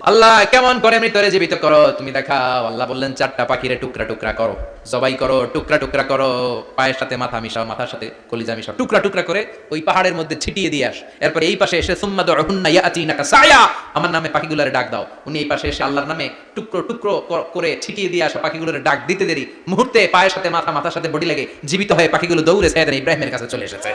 আল্লাহ কেমন করে মৃতরে জীবিত করো? তুমি দেখাও। আল্লাহ বললেন, চারটা পাখিরে টুকরা টুকরা করো। জবাই করো, টুকরা টুকরা করো। পায়ের সাথে মাথা মিশাও, মাথার সাথে কলিজা মিশাও। টুকরা টুকরা করে ওই পাহাড়ের মধ্যে ছিটিয়ে দিয়ে আস। এরপর এই পাশে এসে, সুম্মা দুহুন্না ইয়াতিনাকা সায়া! আমার নামে পাখিগুলোরে ডাক দাও। উনি এই পাশে এসে আল্লাহর নামে টুকরো টুকরো করে ছিটিয়ে দিয়ে আসা পাখিগুলোরে ডাক দিতে দেরি। মুহূর্তে পায়ের সাথে মাথা, মাথার সাথে বডি লেগে জীবিত হয়ে পাখিগুলো দৌড়ে সাইয়েদান ইব্রাহিমের কাছে চলে এসেছে।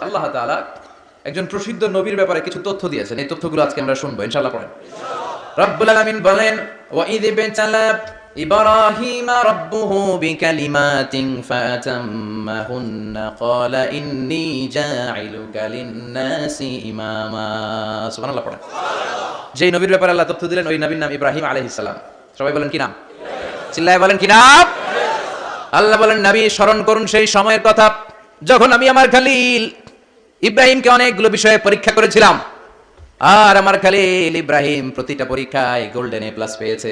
আল্লাহ তাআলা একজন প্রসিদ্ধ নবীর ব্যাপারে কিছু তথ্য দিয়েছেন। এই তথ্যগুলো আজকে আমরা শুনব, ইনশাআল্লাহ পড়েন। রব্বুল আলামিন বলেন ওয়া ইয বিতালা ইব্রাহিম রাব্বুহু বিকালিমাতিন ক্বালা লিন-নাসি ইমামা। সুবহানাল্লাহ পড়েন। যেই নবীর ব্যাপারে আল্লাহ তথ্য দিলেন, ওই নবীর নাম ইব্রাহিম আলাইহিস সালাম। সবাই বলেন কি নাম? চিল্লায় বলেন কি নাম? আল্লাহ বলেন, নবী, স্মরণ করুন সেই সময়ের কথা। যখন আমি আমার খালিল ইব্রাহিমকে অনেকগুলো বিষয়ে পরীক্ষা করেছিলাম। আর আমার খালিল ইব্রাহিম প্রতিটা পরীক্ষায় গোল্ডেন এ প্লাস পেয়েছে।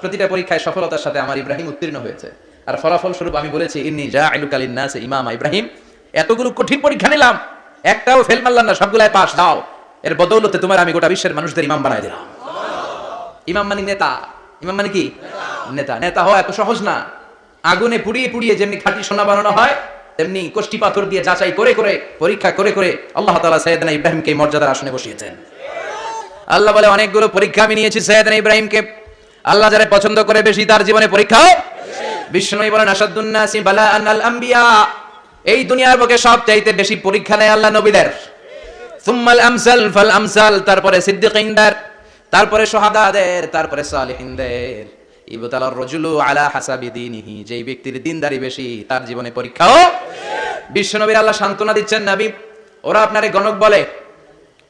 প্রতিটা পরীক্ষায় সফলতার সাথে আমার ইব্রাহিম উত্তীর্ণ হয়েছে। আর ফলাফল স্বরূপ আমি বলেছি, ইন্নি যা আইলুকালিন নাস ইমামা ইব্রাহিম। এতগুলো কঠিন পরীক্ষা নিলাম। একটাও ফেল মারলাম না, সবগুলাই পাস দাও। এর বদৌলতে তোমার আমি গোটা বিশ্বের মানুষদের ইমাম বানাই দিলাম। ইমাম মানে নেতা। ইমাম মানে কি? নেতা। নেতা হওয়া এত সহজ না। আগুনে পুড়িয়ে পুড়িয়ে যেমনি খাঁটি সোনা বানানো হয় তেমনি কোষ্টি পাথর দিয়ে যাচাই করে করে, পরীক্ষা করে করে আল্লাহ তাআলা সাইয়েদনা ইব্রাহিমকে মর্যাদার আসনে বসিয়েছেন। আল্লাহ বলে, অনেকগুলো পরীক্ষা আমি নিয়েছি সাইয়েদনা ইব্রাহিমকে। আল্লাহ যারা পছন্দ করে বেশি তার জীবনে পরীক্ষাও বিষ্ণু বলেন আসাদুন্নাসি এই দুনিয়ার বুকে সব চাইতে বেশি পরীক্ষা নেয় আল্লাহ নবীদের। সুম্মাল আমসাল ফাল আমসাল, তারপরে সিদ্দিকিনদের, তারপরে সোহাদাদের, তারপরে সালিহিনদের। ইবতালার রজুলু আলা হাসাবি দীনিহি, যেই ব্যক্তির দিনদারি বেশি, তার জীবনে পরীক্ষাও বিশ্বনবীর আল্লাহ সান্ত্বনা দিচ্ছেন নবী। ওরা আপনারে গণক বলে,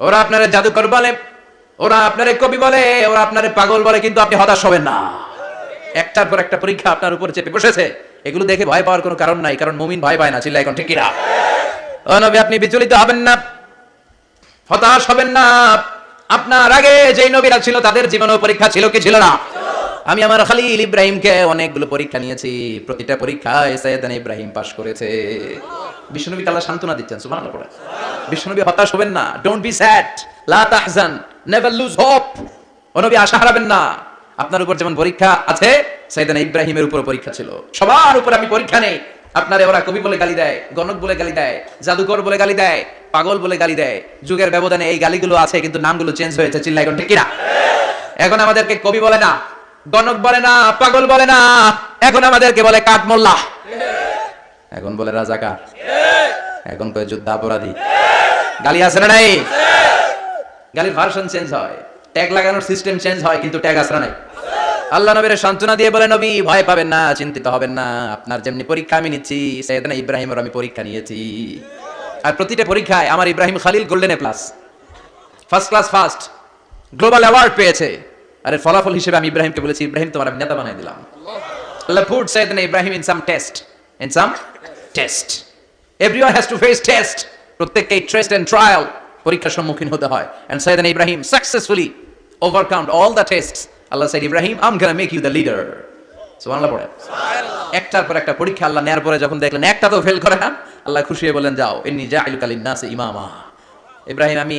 ওরা আপনারে জাদুকর বলে, ওরা আপনারে কবি বলে, ওরা আপনারে পাগল বলে, কিন্তু আপনি হতাশ হবেন না। একটার পর একটা পরীক্ষা আপনার উপর চেপে বসেছে। এগুলো দেখে ভয় পাওয়ার কোনো কারণ নাই, কারণ মুমিন ভয় পায় না চিল্লা এখন ঠিক ও নবী, আপনি বিচলিত হবেন না, হতাশ হবেন না। আপনার আগে যেই নবীরা ছিল, তাদের জীবনেও পরীক্ষা ছিল কি ছিল না? আমি আমার খালিল ইব্রাহিমকে অনেকগুলো পরীক্ষা নিয়েছি। প্রতিটা পরীক্ষায় সৈয়দান ইব্রাহিম পাশ করেছে। বিষ্ণুনবী আল্লাহ সান্ত্বনা দিচ্ছেন, সুবহানাল্লাহ পড়ে বিষ্ণুনবী হতাশ হবেন না। ডোন্ট বি স্যাড লা তাহজান। নেভার লুজ হোপ নবী আশা হারাবেন না। আপনার উপর যেমন পরীক্ষা আছে সৈয়দান ইব্রাহিমের উপর পরীক্ষা ছিল। সবার উপর আমি পরীক্ষা নেই। আপনারে ওরা কবি বলে গালি দেয়, গণক বলে গালি দেয়, জাদুকর বলে গালি দেয়, পাগল বলে গালি দেয়। যুগের ব্যবধানে এই গালিগুলো আছে, কিন্তু নামগুলো চেঞ্জ হয়েছে। চিল্লা এখন ঠিক কিনা? এখন আমাদেরকে কবি বলে না। গণক বলে না, পাগল বলে না, এখন আমাদেরকে বলে কাঠ কাঠমোল্লা এখন বলে রাজাকার। এখন কয়ে যুদ্ধাপরাধী গালি আছে না নাই? গালির ভার্সন চেঞ্জ হয়। ট্যাগ লাগানোর সিস্টেম চেঞ্জ হয়, কিন্তু ট্যাগ আসরা নাই? আল্লাহ নবীর সান্ত্বনা দিয়ে বলে, নবী, ভয় পাবেন না, চিন্তিত হবেন না। আপনার যেমনি পরীক্ষা আমি নিচ্ছি সৈয়দনা ইব্রাহিমের আমি পরীক্ষা নিয়েছি। আর প্রতিটা পরীক্ষায় আমার Ibrahim Khalil golden A plus first class first global award পেয়েছে। আর এর ফলাফল হিসেবে আমি ইব্রাহিমকে বলেছি ইব্রাহিম তোমার আমি নেতা বানাই দিলাম। Allah put Syedna Ibrahim in some test in some test everyone has to face test প্রত্যেককে টেস্ট এন্ড ট্রায়াল পরীক্ষার সম্মুখীন হতে হয়। And Syedna Ibrahim successfully overcome all the tests Allah said Ibrahim I'm gonna make you the leader সুবহানাল্লাহ পড়ে। একটার পর একটা পরীক্ষা আল্লাহ নেয়ার পরে যখন দেখলেন একটা তো ফেল করে না আল্লাহ খুশি হয়ে বলেন যাও। ইন্নী জাইলুকা লিন-নাসি ইমামা। ইব্রাহিম আমি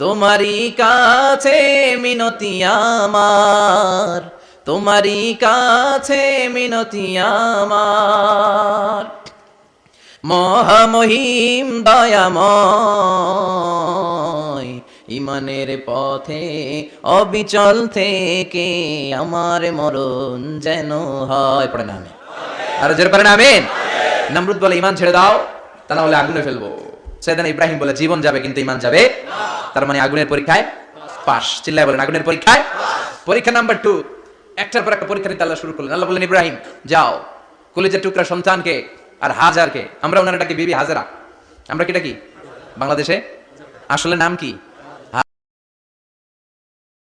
তোমারই কাছে মিনতি আমার। তোমারই কাছে মিনতি আমার। মহামহিম দয়াময়, ইমানের পথে অবিচল থেকে আমার মরণ যেন হয়। পড়ে না আমি আর জোরে পড়ে না, আমিন। নমরুদ বলে ইমান ছেড়ে দাও, তাহলে আগুনে ফেলব। সেদিন ইব্রাহিম বলে, জীবন যাবে কিন্তু ইমান যাবে তার মানে আগুনের পরীক্ষায় পাশ। চিল্লায় বলেন, আগুনের পরীক্ষায় পরীক্ষা নাম্বার টু, একটার পর একটা পরীক্ষা নিতে আল্লাহ শুরু করলেন। আল্লাহ বলেন ইব্রাহিম, যাও। কলেজের টুকরা সন্তানকে আর হাজারকে। আমরা ওনারা ডাকি, বিবি হাজারা। আমরা কি ডাকি? বাংলাদেশে? আসলে নাম কি?